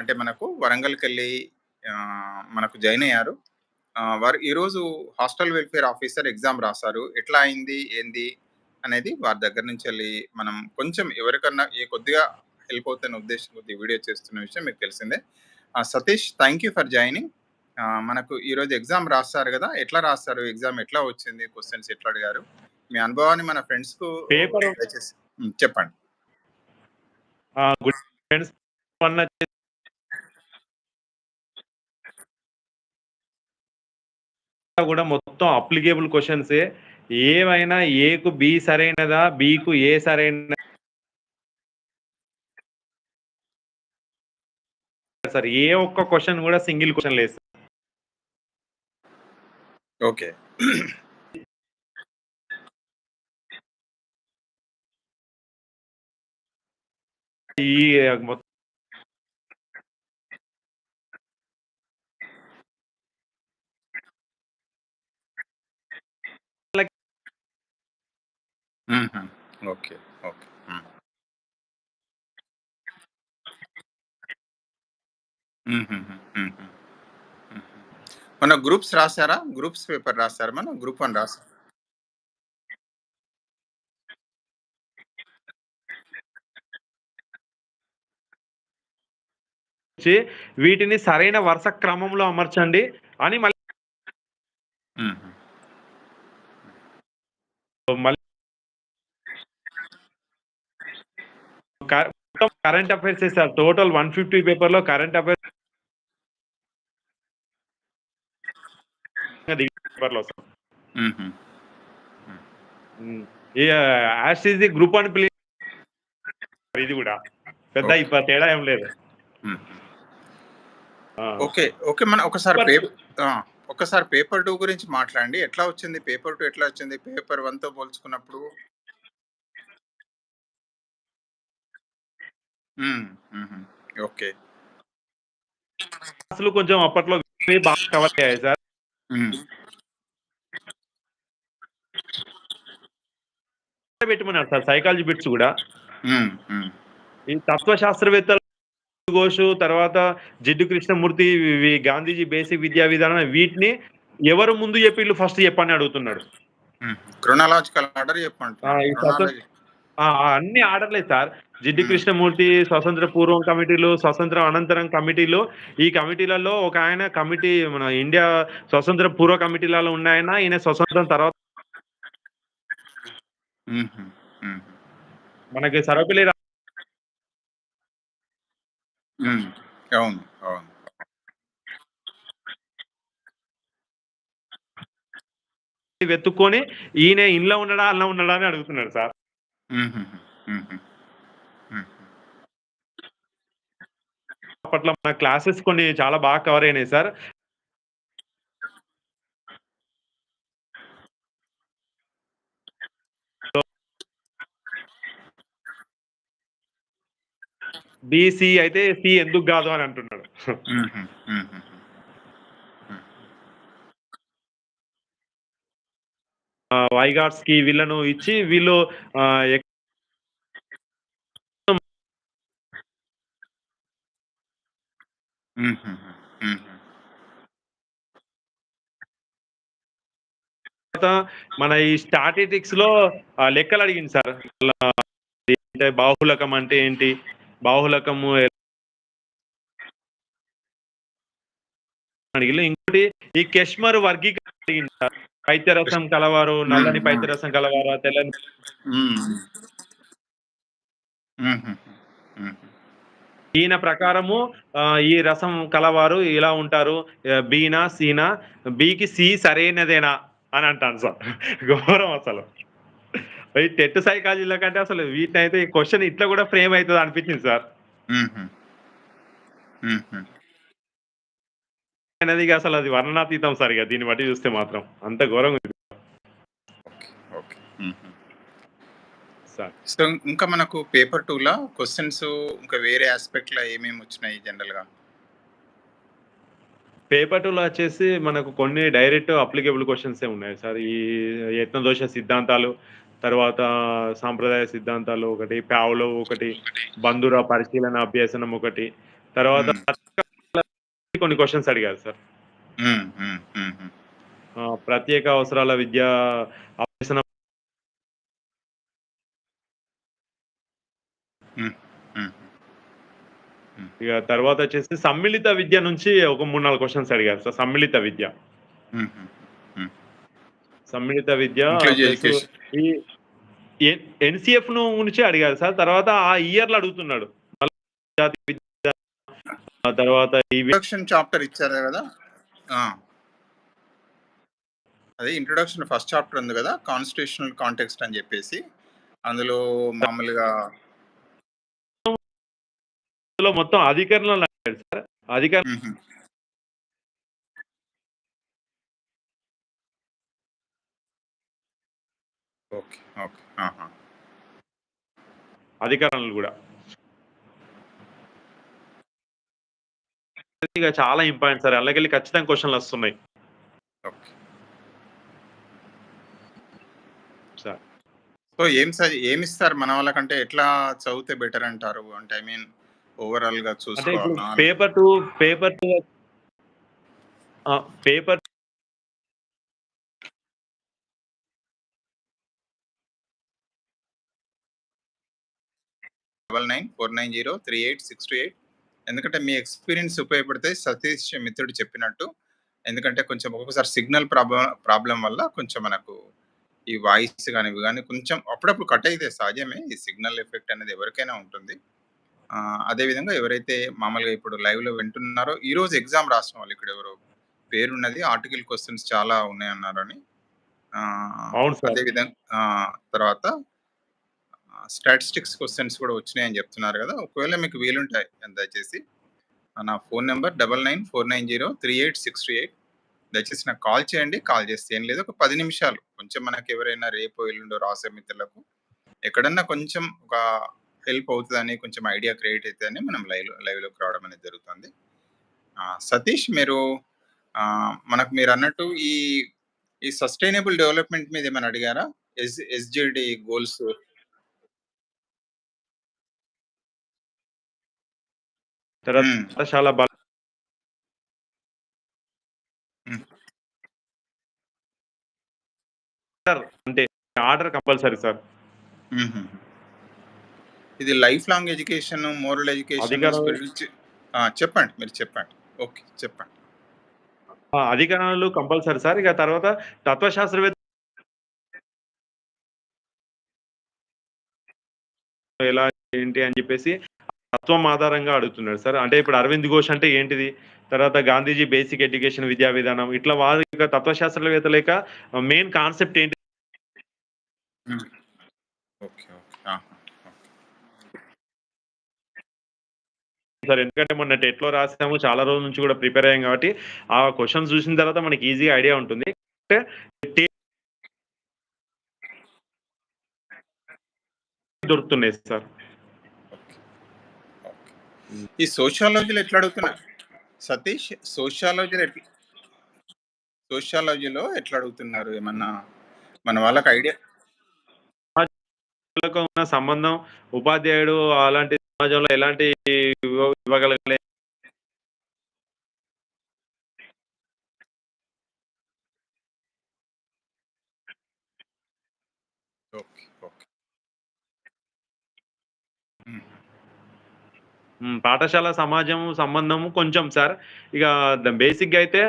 అంటే మనకు వరంగల్‌కెళ్ళి ఆహ్, మనకు జాయిన్ అయ్యారు. వారు ఈరోజు హాస్టల్ వెల్ఫేర్ ఆఫీసర్ ఎగ్జామ్ రాసారు. ఎట్లా అయింది? ఏంది? అనేది వారి దగ్గర నుంచెళ్ళి మనం కొంచెం ఎవరికన్నా ఏ కొద్దిగా హెల్ప్ అవుతుందనే ఉద్దేశం కొద్ది వీడియో చేస్తున్న విషయం మీకు తెలిసిందే. Satish thank you for joining. మనకు ఈరోజు ఎగ్జామ్ రాసారు గదా! ఎట్లా రాసారు? ఎగ్జామ్ ఎట్లా వచ్చింది? క్వెషన్స్ ఎట్లా అడిగారు? మీ అనుభవాన్ని మన దయచేసి హ్మ్. చెప్పండి. ఆ! గుడ్ ఫ్రెండ్స్ వన్ వచ్చి కూడా మొత్తం అప్లికేబుల్ క్వెషన్సే. ఏవైనా ఏకు బి సరైనదా? బికు ఏ సరైన సార్. ఏ ఒక్క క్వెషన్ కూడా సింగిల్ క్వెషన్ లేదు. ఓకే. ఈ మొ హుహు. ఓకే. ఓకే. హ్మ్. హుహుహు. హుహు. హుహు. మన గ్రూప్స్ రాసారా? గ్రూప్స్ పేపర్ రాసారా మనం? గ్రూప్ 1 రాసా వీటిని సరైన వరుస క్రమంలో అమర్చండి అని మళ్ళీ హుహు. మళ్ళీ క మొత్తం కరెంట్ అఫైర్సే సార్. టోటల్ 150 పేపర్‌లో కరెంట్ అఫైర్స్ పేపర్‌లో సార్. గ్రూప్ 1 ప్లి ఇది కూడా. పెద్ద ఓకే. ఇప్ప తేడా ఏం లేదు. ఓకే. ఓకే. మనం ఒకసారి పేపర్! ఒక్కసారి పేపర్ 2 గురించి మాట్లాడండి. ఎట్లా వచ్చింది? పేపర్ 2 ఎట్లా వచ్చింది? పేపర్ 1తో పోల్చుకున్నప్పుడు? హ్మ్. హుహు. ఓకే. అసలు కొంచెం అప్పట్లో బాగా కవర్ అయ్యాయి సార్. హ్మ్. పెట్టమన్నారు సార్ సైకాలజీ బిట్స్ కూడా. హ్మ్. హ్మ్. ఈ తత్వ శాస్త్రవేత్తలు ఘోషు తర్వాత జిడ్డు కృష్ణమూర్తి గాంధీజీ బేసిక్ విద్యా విధానం వీటిని ఎవరు ముందు చెప్పిళ్ళు ఫస్ట్ చెప్పని అడుగుతున్నాడు. హ్మ్. క్రోనాలాజికల్ ఆర్డర్ ఆ! ఈ తత్వ క్రోనాలజీ! అన్ని ఆర్డర్‌లే సార్. జిడ్డు. కృష్ణమూర్తి స్వతంత్ర పూర్వం కమిటీలు, స్వతంత్రం అనంతరం కమిటీలు. ఈ కమిటీలలో ఒక ఆయన కమిటీ మన ఇండియా స్వతంత్ర పూర్వ కమిటీలలో ఉన్నాయన. ఈయన స్వతంత్రం తర్వాత. మనకి సర్వపల్లి. అవును. అవును. వెతుక్కొని ఈయన ఇంట్లో ఉన్నాడా? అల్ల ఉన్నాడా? అని అడుగుతున్నాడు సార్. హుహుహు. హుహు. హ్మ్. అప్పట్లో మన క్లాసెస్ కొన్ని చాలా బాగా కవర్ అయినాయి సార్. సో బి, సి అయితే సి ఎందుకు గాదు అని అంటున్నాడు. హుహు. ఆ! వైగాట్స్‌కి వీళ్ళను ఇచ్చి వీళ్ళు మన ఈ స్టాటిస్టిక్స్‌లో ఆహ్, లెక్కలు అడిగింది సార్. అలా అంటే ఏంటి? బాహుళకము ఎ అడిగిల్లు. ఇంకోటి ఈ కెష్మర్ వర్గీకరణ అడిగింది సార్. పైత్యరసం కలవారు. నల్లని. పైత్యరసం కలవారా? తెల్లని. ఈయన ప్రకారము ఈ రసం కలవారు ఇలా ఉంటారు. బినా? సినా? బికి సి సరైనదేనా? అని అంటాండు సార్. ఘోరం అసలు. ఈ టెట్ సైకాలజీల కంటే అసలు వీటినైతే ఈ క్వెషన్ ఇట్లా కూడా ఫ్రేమ్ అయితదా అనిపించింది సార్. అనేది అసలు అది వర్ణనాతీతం సార్ ఇగ దీన్ని బట్టి చూస్తే మాత్రం. అంత ఘోరంగా. సో, ఇంకా మనకు పేపర్ 2ల క్వెషన్స్ ఇంకా వేరే యాస్పెక్ట్‌ల ఏమేమి వచ్చినాయి జనరల్‌గా? పేపర్ 2లో వచ్చేసి మనకు కొన్ని డైరెక్ట్ అప్లికేబుల్ క్వెషన్సే ఉన్నాయి సార్. ఈ యత్నదోష సిద్ధాంతాలు, తర్వాత సాంప్రదాయ సిద్ధాంతాలు ఒకటి, పావ్లోవ్ ఒకటి, బంధుర పరిశీలన అభ్యసనం ఒకటి, తర్వాత. కొన్ని క్వెషన్స్ అడిగారు సార్. ప్రత్యేక అవసరాల విద్యా అభ్యసన. హ్మ్. ఇగ తర్వాతొచ్చేసి సమ్మిళిత విద్య నుంచి ఒక 3, 4 క్వెషన్స్ అడిగారు సార్. సమ్మిళిత విద్య. సమ్మిళిత విద్య ఇంక్లూజివ్ ప్లస్ ఎడ్యుకేషన్. ఈ ఎన్ ఎన్‌సీఎఫ్‌ను గురించి అడిగారు సార్. తర్వాత ఆ ఇయర్‌లో అడుగుతున్నాడు. విద్య ఆ తర్వాత ఇంట్రొడక్షన్ చాప్టర్ ఇచ్చారు! ఆ! అదే ఇంట్రొడక్షన్ ఫస్ట్ చాప్టర్ ఉంది గదా! కాన్స్టిట్యూషనల్ కాంటెక్స్ట్ అని జెప్పేసి. అందులో మామూలుగా అందులో మొత్తం అధికరణలు అడిగాడు సార్. అధికరణ హుహు. ఓకే. ఓకే. ఆహా! అధికరణలు ఇగ చాలా ఇంపార్టెంట్ సార్. అల్లకెళ్ళి ఖచ్చితంగా క్వెషన్‌లొస్తున్నాయి. ఓకే. సార్. సో, ఏం సజ ఏమిస్తారు మన వాళ్ళకంటే ఎట్లా చదివితే బెటర్ అంటారు? అంటే ఐ మీన్ అంటే ఇప్పుడు చూసుకోవాలనా? పేపర్ 2 పేపర్ 2 ఆ! Paper double nine four nine zero three eight six two eight ఎందుకంటే మీ ఎక్స్‌పీరియన్స్ ఉపయోగపడితే సతీష్ మిత్రుడు చెప్పినట్టు. ఎందుకంటే కొంచెం ఒక్కొక్కసారి సిగ్నల్ ప్రాబ్లమ్ ప్రాబ్లమ్ వల్ల కొంచెం మనకు ఈ వాయిస్ గాని, ఇవి గాని కొంచెం అప్పుడప్పుడు కట్ అయితాయి సహజమే. ఈ సిగ్నల్ ఎఫెక్ట్ అనేది ఎవరికైనా ఉంటుంది. ఆహ్, అదే విధంగా ఎవరైతే మామూలుగా ఇప్పుడు లైవ్‌లో వింటున్నారో ఈరోజు ఎగ్జామ్ రాసిన వాళ్ళు ఇక్కడ ఎవరో పేరున్నది ఆర్టికల్ క్వెషన్స్ చాలా ఉన్నాయన్నారని. ఆహ్, అవును సార్. అదే విధంగా ఆహ్, తర్వాత స్టాటిస్టిక్స్ క్వశ్చన్స్ కూడా వచ్చినాయని చెప్తున్నారు కదా ఒకవేళ మీకు వీలుంటాయి దయచేసి నా phone number double nine four nine zero three eight six two eight దయచేసి నాకు కాల్ చేయండి. కాల్ చేస్తే ఏం లేదు ఒక పది నిమిషాలు కొంచెం మనకి ఎవరైనా రేపు ఎల్లుండో రాసే మిత్రులకు ఎక్కడన్నా కొంచెం ఒక హెల్ప్ అవుతుందని కొంచెం ఐడియా క్రియేట్ అవుతుందని మనం లైవ్‌లో లైవ్‌లోకి రావడం అనేది జరుగుతుంది. సతీష్ మీరు మనకు మనకు మీరన్నట్టు ఈ ఈ సస్టైనబుల్ డెవలప్‌మెంట్ మీద ఏమైనా అడిగారా? ఎస్ ఎస్‌జిడి గోల్స్ తర్వాత హ్మ్. పాఠశాల బ హ్మ్. సార్ అంటే ఆర్డర్ కంపల్సరీ సార్. ఇది life long education, moral education, అధికారులు! చెప్పండి. మీరు చెప్పండి. ఓకే. చెప్పండి. ఆ! అధికరణలు కంపల్సరీ సార్. ఇక తర్వాత తత్వశాస్త్రవేత్త ఎలా ఏంటి అని జెప్పేసి తత్వం ఆధారంగా అడుగుతున్నాడు సార్. అంటే ఇప్పుడు అరవింద్ ఘోష్ అంటే ఏంటిది? తర్వాత గాంధీజీ బేసిక్ ఎడ్యుకేషన్ విద్యా విధానం ఇట్లా వారి యొక్క తత్వశాస్త్రవేత్తల యొక్క మెయిన్ కాన్సెప్ట్ ఏంటి? సార్ ఎందుకంటే మొన్న టెట్‌లో రాసాము. చాలా రోజుల నుంచి కూడా ప్రిపేర్ అయ్యాం కాబట్టి, ఆ క్వెషన్స్ చూసిన తర్వాత మనకి ఈజీగా ఐడియా ఉంటుంది. దొరుకుతున్నాయి సార్. ఈ సోషియాలజీలో ఎట్లా అడుగుతున్నారు? సతీష్ సోషియాలజీలో ఎట్లా సోషియాలజీలో ఎట్లా అడుగుతున్నారు? ఏమన్నా మన వాళ్ళకి ఐడియా ఉన్న సంబంధం ఉపాధ్యాయుడు అలాంటి సమాజంలో ఎలాంటి ఇవ్వ ఇవ్వగలగలే ఓకే. ఓకే. హ్మ్. హ్మ్. పాఠశాల సమాజం సంబంధము కొంచెం సార్. ఇక బేసిక్‌గా అయితే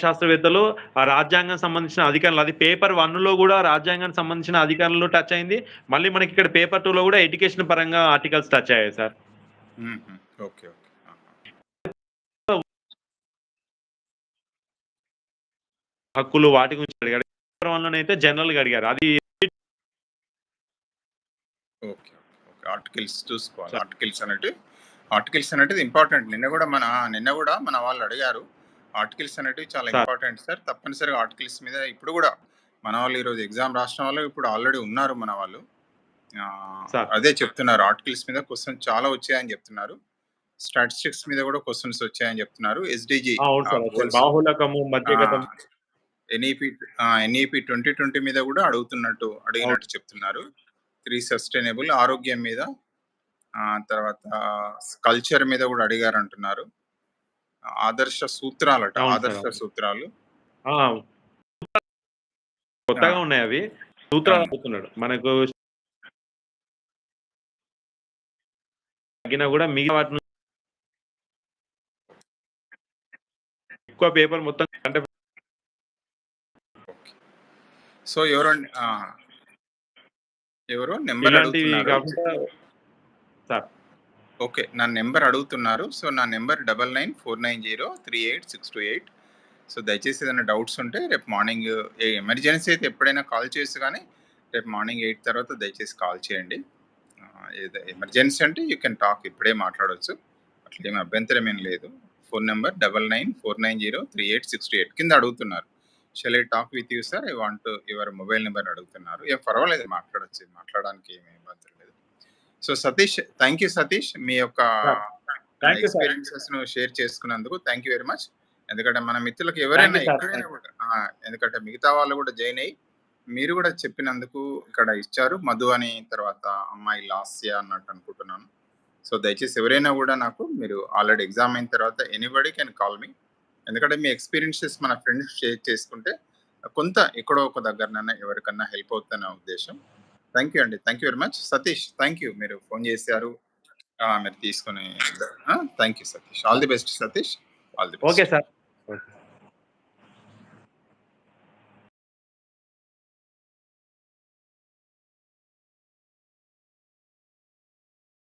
శాస్త్రవేత్తలు ఆ రాజ్యాంగం సంబంధించిన అధికారులు అది పేపర్ 1లో గూడా రాజ్యాంగానికి సంబంధించిన అధికారులు టచ్ అయింది. మళ్ళీ మనకి ఇక్కడ పేపర్ 2లో గూడా ఎడ్యుకేషన్ పరంగా ఆర్టికల్స్ టచ్ అయ్యాయి సార్. ఓకే. ఓకే. హక్కులు వాటి గురించి అడిగాడు. పేపర్ 1లోనైతే జనరల్‌గా అడిగారు. అది ఓకే. ఆర్టికల్స్ చూసుకోవాలి. ఆర్టికల్స్ అనేటివి ఆర్టికల్స్ అనేటిది ఇంపార్టెంట్. నిన్న గూడా మన నిన్న గూడా మన వాళ్ళు అడిగారు. ఆర్టికల్స్ అనేటివి చాలా. Important sir. తప్పనిసరిగా ఆర్టికల్స్ మీద ఇప్పుడు గూడా మన వాళ్ళు ఈరోజు ఎగ్జామ్ రాసిన వాళ్ళు ఇప్పుడు ఆల్రెడీ ఉన్నారు మన వాళ్ళు. అదే చెప్తున్నారు. ఆర్టికల్స్ మీద క్వెషన్స్ చాలా వచ్చాయని చెప్తున్నారు. స్టాటిస్టిక్స్ మీద గూడా క్వెషన్స్ వచ్చాయని చెప్తున్నారు. SDG NEP! ఎన్‌ఈపీ 2020 మీద గూడా అడుగుతున్నట్టు. అడిగినట్టు చెప్తున్నారు. 3 సస్టైనబుల్ ఆరోగ్యం మీద తర్వాత కల్చర్ మీద గూడా అడిగారంటున్నారు. ఆదర్శ సూత్రాలట. అవును సార్. ఆదర్శ. సూత్రాలు. కొత్తగా! ఉన్నాయి అవి. సూత్రాలు. అడుగుతున్నాడు. మనకు తగ్గినా గూడా మిగతా వాటి ఎక్కువ పేపర్ మొత్తం అంటే సో, ఎవరండి! ఎవరో నంబర్ అడుగుతున్నారు. సార్. ఓకే. నా నంబర్ అడుగుతున్నారు. సో, నా నంబర్ 9949038628 సో, దయచేసి ఏదైనా డౌట్స్ ఉంటే రేపు మార్నింగ్ ఎమర్జెన్సీ అయితే ఎప్పుడైనా కాల్ చేయొచ్చు గానీ, రేపు మార్నింగ్ 8 తర్వాత దయచేసి కాల్ చేయండి. ఎమర్జెన్సీ అంటే యూ కెన్ టాక్ ఇప్పుడే మాట్లాడొచ్చు. అట్లేమి అభ్యంతరం ఏం లేదు. ఫోన్ నంబర్ 9949038628 కింద అడుగుతున్నారు. Shall I talk with you sir? I want your mobile number అడుగుతున్నారు. ఏం పర్వాలేదు మాట్లాడొచ్చు. మాట్లాడడానికి ఏమి ఇబ్బంది లేదు. So, Satish thank you Satish. మీ యొక్క సార్. ఎక్స్‌పీరియన్సెస్‌ను షేర్ చేసుకున్నందుకు థాంక్ యూ వెరీ మచ్. ఎందుకంటే మన మిత్రులకు ఎవరైనా. ఎక్కడైనా ఆ! ఎందుకంటే మిగతా వాళ్ళు గూడా జాయిన్ అయ్యి, మీరు గూడా చెప్పినందుకు ఇక్కడ ఇచ్చారు. మధు అని తర్వాత అమ్మాయి లాస్య అన్నట్టు అనుకుంటున్నాను. సో, దయచేసి ఎవరైనా గూడా నాకు మీరు ఆల్రెడీ ఎగ్జామ్ అయిన తర్వాత ఎనీబడీ కెన్ కాల్ మీ. ఎందుకంటే మీ ఎక్స్‌పీరియన్సెస్ మన ఫ్రెండ్స్ షేర్ చేసుకుంటే కొంత ఎక్కడో ఒక దగ్గరనైనా ఎవరికన్నా హెల్ప్ అవుతుందనే ఉద్దేశం థ్యాంక్ యూ అండి. Thank you very much. Satish thank you. మీరు ఫోన్ చేశారు. మీరు తీసుకుని thank you Satish. All the best Satish. All the okay sir. Okay.